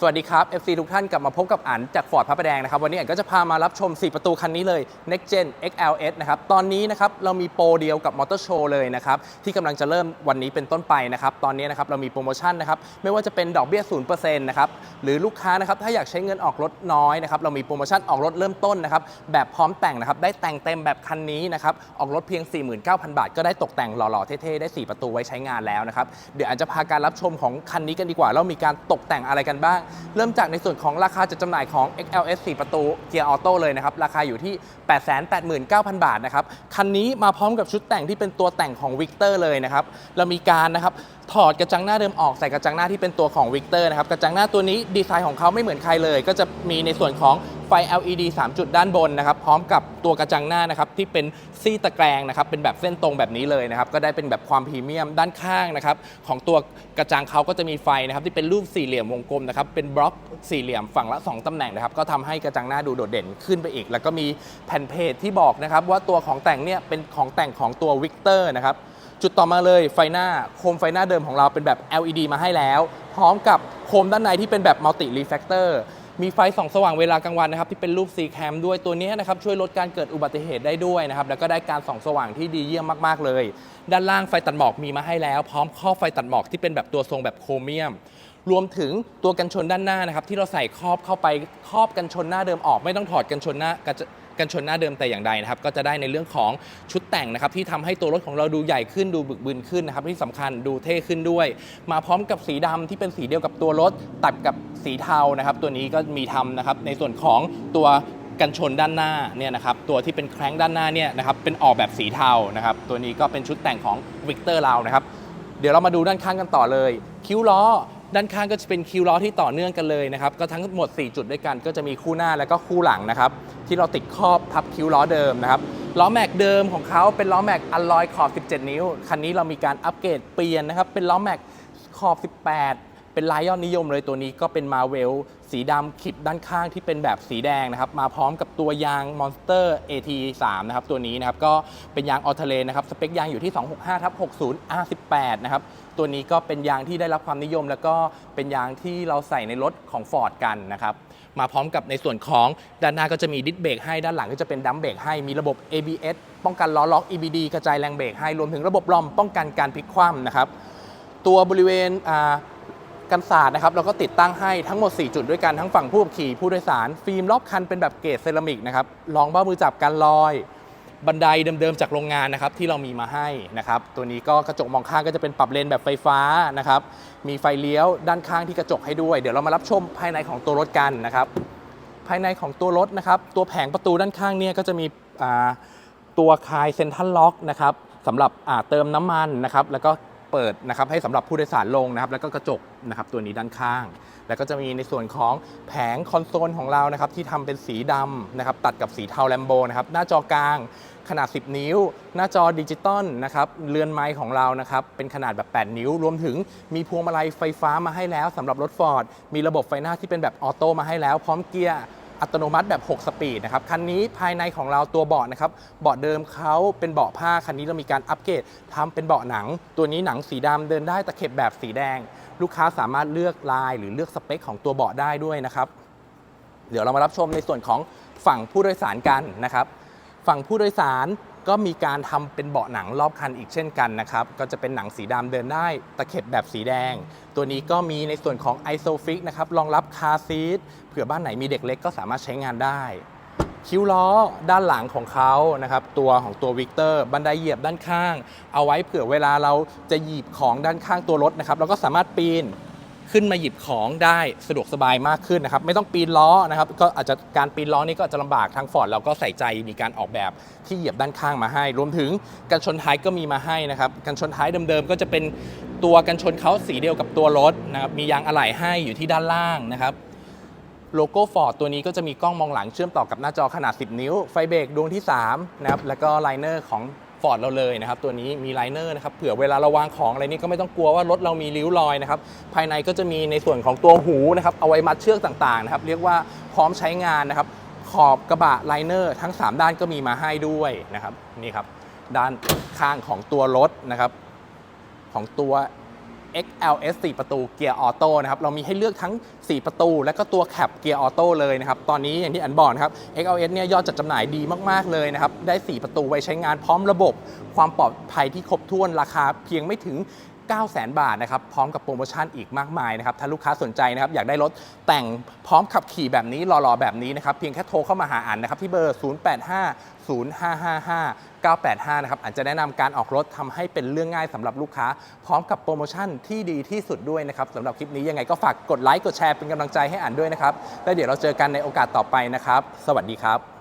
สวัสดีครับ FC ทุกท่านกลับมาพบกับอันจากฟอร์ดพระประแดงนะครับ วันนี้อันก็จะพามารับชม 4 ประตูคันนี้เลย Next Gen XLS นะครับ ตอนนี้นะครับเรามีโปรเดียวกับมอเตอร์โชว์เลยนะครับ ที่กำลังจะเริ่มวันนี้เป็นต้นไปนะครับ ตอนนี้นะครับเรามีโปรโมชั่นนะครับ ไม่ว่าจะเป็นดอกเบี้ย 0%นะครับ หรือลูกค้านะครับถ้าอยากใช้เงินออกรถน้อยนะครับเรามีโปรโมชั่นออกรถเริ่มต้นนะครับแบบพร้อมแต่งนะครับได้แต่งเต็มแบบคันนี้นะครับออกรถเพียง 49,000 บาท ก็ได้ตกแต่งหล่อๆเท่ๆได้ 4 ประตูไว้ใช้งานแล้วนะครับเดี๋ยวอันจะพาการรับชมของคันนี้กันดีกว่าแล้วมีการตกแต่งอะไรกันบ้างเริ่มจากในส่วนของราคาจัดจำหน่ายของ XLS 4 ประตูเกียร์ออโต้เลยนะครับ ราคาอยู่ที่ 889,000 บาทนะครับ คันนี้มาพร้อมกับชุดแต่งที่เป็นตัวแต่งของวิกเตอร์เลยนะครับ เรามีการนะครับถอดกระจังหน้าเดิมออกใส่กระจังหน้าที่เป็นตัวของวิกเตอร์นะครับ กระจังหน้าตัวนี้ดีไซน์ของเขาไม่เหมือนใครเลย ก็จะมีในส่วนของ ไฟ LED 3 จุดด้านบนนะครับพร้อมกับตัวกระจังหน้านะครับที่เป็นซี่ตะแกรงนะครับเป็นแบบเส้นตรงแบบนี้เลยนะครับก็ได้เป็นแบบความพรีเมียมด้านข้างนะครับของตัวกระจังเขาก็จะมีไฟนะครับที่เป็นรูปสี่เหลี่ยมวงกลมนะครับเป็นบล็อกสี่เหลี่ยมฝั่งละ 2 ตำแหน่งนะครับก็ทำให้กระจังหน้าดูโดดเด่นขึ้นไปอีก แล้วก็มีแผ่นเพจที่บอกนะครับว่าตัวของแต่งเนี่ยเป็นของแต่งของตัว Victor นะครับจุดต่อมาเลยไฟหน้าโคมไฟหน้าเดิมของเราเป็นแบบ LED มาให้แล้ว พร้อมกับโคมด้านในที่เป็นแบบ Multi Reflector มีไฟส่องสว่างเวลากลางวันนะครับที่เป็นรูปซีแคมด้วยตัวนี้นะครับช่วยลดการเกิดอุบัติเหตุได้ด้วยนะครับแล้วก็ได้การส่องสว่างที่ดีเยี่ยมมากๆเลย ด้านล่างไฟตัดหมอกมีมาให้แล้ว พร้อมครอบไฟตัดหมอกที่เป็นแบบตัวทรงแบบโครเมียม รวมถึงตัวกันชนด้านหน้านะครับที่เราใส่ครอบเข้าไปครอบกันชนหน้าเดิมออกไม่ต้องถอดกันชนหน้า กันชนหน้าเดิมแต่อย่างใดนะครับก็จะได้ในเรื่องของชุดแต่งนะครับที่ทำให้ตัวรถของเราดูใหญ่ขึ้นดูบึกบึนขึ้นนะครับที่สำคัญดูเท่ขึ้นด้วย มาพร้อมกับสีดำที่เป็นสีเดียวกับตัวรถตัดกับสีเทานะครับตัวนี้ก็มีทำนะครับในส่วนของตัวกันชนด้านหน้าเนี่ยนะครับตัวที่เป็นแคร้งด้านหน้าเนี่ยนะครับเป็นออกแบบสีเทานะครับตัวนี้ก็เป็นชุดแต่งของวิกเตอร์เรานะครับเดี๋ยวเรามาดูด้านข้างกันต่อเลย คิ้วล้อ ด้านข้างก็จะเป็นคิวล้อที่ต่อเนื่องกันเลยนะครับ ก็ทั้งหมด 4 จุดด้วยกัน ก็จะมีคู่หน้าและก็คู่หลังนะครับ ที่เราติดครอบทับคิวล้อเดิมนะครับล้อแม็กเดิมของเขาเป็นล้อแม็กอัลลอยขอบ 17 นิ้ว คันนี้เรามีการอัปเกรดเปลี่ยนนะครับ เป็นล้อแม็กขอบ 18 เป็นลายยอดนิยมเลยตัวนี้ก็เป็นมาเวลสีดำขีดด้านข้างที่เป็นแบบสีแดงนะครับ มาพร้อมกับตัวยาง Monster AT3 นะครับ ตัวนี้นะครับ ก็เป็นยางออเทเลนะครับ สเปคยางอยู่ที่ 265ทับ60 R18 นะครับ ตัวนี้ก็เป็นยางที่ได้รับความนิยม แล้วก็เป็นยางที่เราใส่ในรถของ Ford กันนะครับ มาพร้อมกับในส่วนของด้านหน้าก็จะมีดิสเบรกให้ด้านหลังก็จะเป็นดัมเบรกให้มีระบบ ABS ป้องกันล้อล็อก EBD กระจายแรงเบรกให้รวมถึงระบบลอมป้องกันการพลิกคว่ำนะครับตัวบริเวณ กันศาสตร์นะครับเราก็ติดตั้งให้ทั้งหมด 4 จุดด้วยกันทั้งฝั่งผู้ขับขี่ผู้โดยสาร ฟิล์มรอบคันเป็นแบบเกรดเซรามิกนะครับรองเบ้ามือจับกันลอย บันไดเดิมๆจากโรงงานนะครับที่เรามีมาให้นะครับตัวนี้ก็กระจกมองข้างก็จะเป็นปรับเลนแบบไฟฟ้านะครับมีไฟเลี้ยวด้านข้างที่กระจกให้ด้วยเดี๋ยวเรามารับชมภายในของตัวรถกันนะครับภายในของตัวรถนะครับตัวแผงประตูด้านข้างเนี่ยก็จะมีตัวคายเซ็นทรัลล็อกนะครับสำหรับเติมน้ำมันนะครับแล้วก็ เปิดนะครับให้สำหรับผู้โดยสารลงนะครับแล้วก็กระจกนะครับตัวนี้ด้านข้าง แล้วก็จะมีในส่วนของแผงคอนโซลของเรานะครับที่ทำเป็นสีดำนะครับตัดกับสีเทาแลมโบนะครับหน้าจอกลางขนาด 10 นิ้ว หน้าจอดิจิตอลนะครับเรือนไม้ของเรานะครับเป็นขนาดแบบ 8 นิ้ว รวมถึงมีพวงมาลัยไฟฟ้ามาให้แล้วสำหรับรถฟอร์ดมีระบบไฟหน้าที่เป็นแบบออโต้มาให้แล้ว พร้อมเกียร์ อัตโนมัติแบบ 6 สปีดนะครับ คันนี้ภายในของเราตัวเบาะนะครับ เบาะเดิมเขาเป็นเบาะผ้า คันนี้เรามีการอัปเกรดทำเป็นเบาะหนัง ตัวนี้หนังสีดำเดินได้ตะเข็บแบบสีแดง ลูกค้าสามารถเลือกลายหรือเลือกสเปคของตัวเบาะได้ด้วยนะครับ เดี๋ยวเรามารับชมในส่วนของฝั่งผู้โดยสารกันนะครับ ฝั่งผู้โดยสาร ก็มีการทำเป็นเบาะหนังรอบคันอีกเช่นกันนะครับ ก็จะเป็นหนังสีดำเดินได้ตะเข็บแบบสีแดง ตัวนี้ก็มีในส่วนของ ISOFIX นะครับรองรับคาร์ซีทเผื่อบ้านไหนมีเด็กเล็กก็สามารถใช้งานได้ คิ้วล้อด้านหลังของเขานะครับ ตัวของตัววิกเตอร์บันไดเหยียบด้านข้าง เอาไว้เผื่อเวลาเราจะหยิบของด้านข้างตัวรถนะครับเราก็สามารถปีน ขึ้นมาหยิบของได้สะดวกสบายมากขึ้นนะครับ ไม่ต้องปีนล้อนะครับก็อาจจะการปีนล้อนี่ก็อาจจะลำบากทางฟอร์ดเราก็ใส่ใจมีการออกแบบที่เหยียบด้านข้างมาให้ รวมถึงกันชนท้ายก็มีมาให้นะครับกันชนท้ายเดิมๆก็จะเป็นตัวกันชนเขาสีเดียวกับตัวรถนะครับมียางอะไหล่ให้อยู่ที่ด้านล่างนะครับโลโก้ฟอร์ดตัวนี้ก็จะมีกล้องมองหลังเชื่อมต่อกับหน้าจอขนาด 10 นิ้ว ไฟเบรกดวงที่3นะครับแล้วก็ไลเนอร์ของ ฟอร์ดเราเลยนะครับตัวนี้มีไลเนอร์นะครับเผื่อเวลาเราวางของอะไรนี่ก็ไม่ต้องกลัวว่ารถเรามีริ้วรอยนะครับภายในก็จะมีในส่วนของตัวหูนะครับเอาไว้มัดเชือกต่างๆนะครับเรียกว่าพร้อมใช้งานนะครับขอบกระบะไลเนอร์ทั้ง 3 ด้านก็มีมาให้ด้วยนะครับนี่ครับด้านข้างของตัวรถนะครับของตัว XLS 4 ประตูเกียร์ออโต้นะครับเรามีให้เลือกทั้ง 4 ประตู และก็ตัวแคปเกียร์ออโต้เลยนะครับตอนนี้อย่างที่อันบอกนะครับ XLS เนี่ยยอดจัดจำหน่ายดีมาก ๆ เลยนะครับได้ 4 ประตูไว้ใช้งานพร้อมระบบ ความปลอดภัยที่ครบถ้วนราคาเพียงไม่ถึง 900,000 บาทนะครับพร้อมกับโปรโมชั่นอีกมากมายนะครับถ้าลูกค้าสนใจนะครับอยากได้รถแต่งพร้อมขับขี่แบบนี้หล่อๆแบบนี้นะครับเพียงแค่โทรเข้ามาหาอันนะครับที่เบอร์ 0850555985 นะครับอันจะแนะนำการออกรถทำให้เป็นเรื่องง่ายสำหรับลูกค้า พร้อมกับโปรโมชั่นที่ดีที่สุดด้วยนะครับสำหรับคลิปนี้ยังไงก็ฝากกดไลค์กดแชร์เป็นกำลังใจให้อันด้วยนะครับ แล้วเดี๋ยวเราเจอกันในโอกาสต่อไปนะครับ สวัสดีครับ